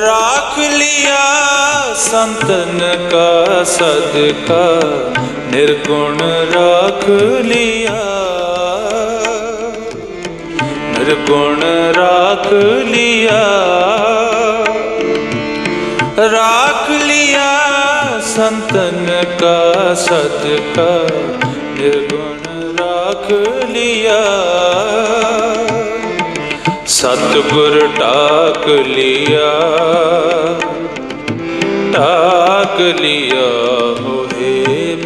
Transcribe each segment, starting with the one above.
राख लिया संतन का सदका निर्गुण राख लिया निर्गुण राख लिया राख लिया संतन का सदका निर्गुण राख लिया सतगुर टाक लिया टाक लिया मोहे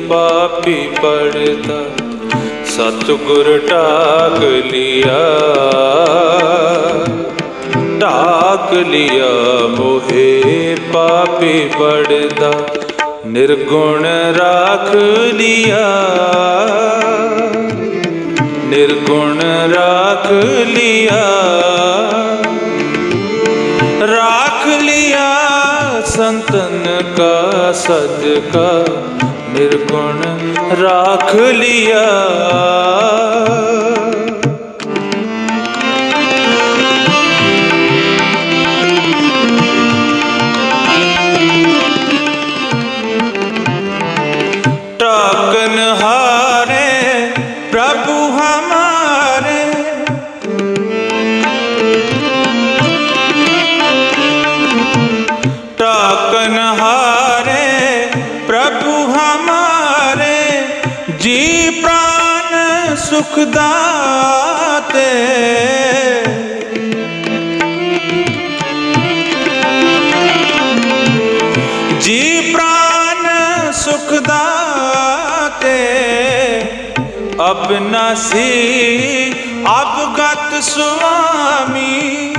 पापी पड़ता सतगुर टाक लिया टाक लिया मोहे पापी पड़ता निर्गुण राख लिया निर्गुण राख लिया राख लिया संतन का सदका निर्गुण राख लिया टाकन ਬਨਹਾਰੇ ਪ੍ਰਭੂ ਹਮਾਰੇ ਜੀ ਪ੍ਰਾਨ ਸੁਖ ਦਾਤੇ ਜੀ ਪ੍ਰਾਨ ਸੁਖ ਦਾਤੇ ਅਬ ਨਸੀ ਅਬ ਗਤ ਸੁਆਮੀ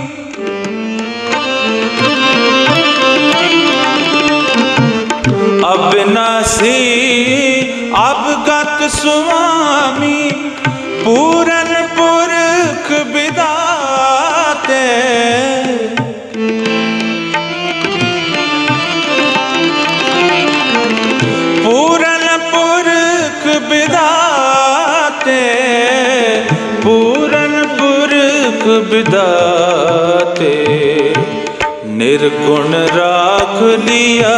अविनाशी अवगत स्वामी पूरन पुरख विदाते पूरन पुरख विदाते पूरन पुरख विदाते निर्गुण राख लिया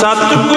सतगुर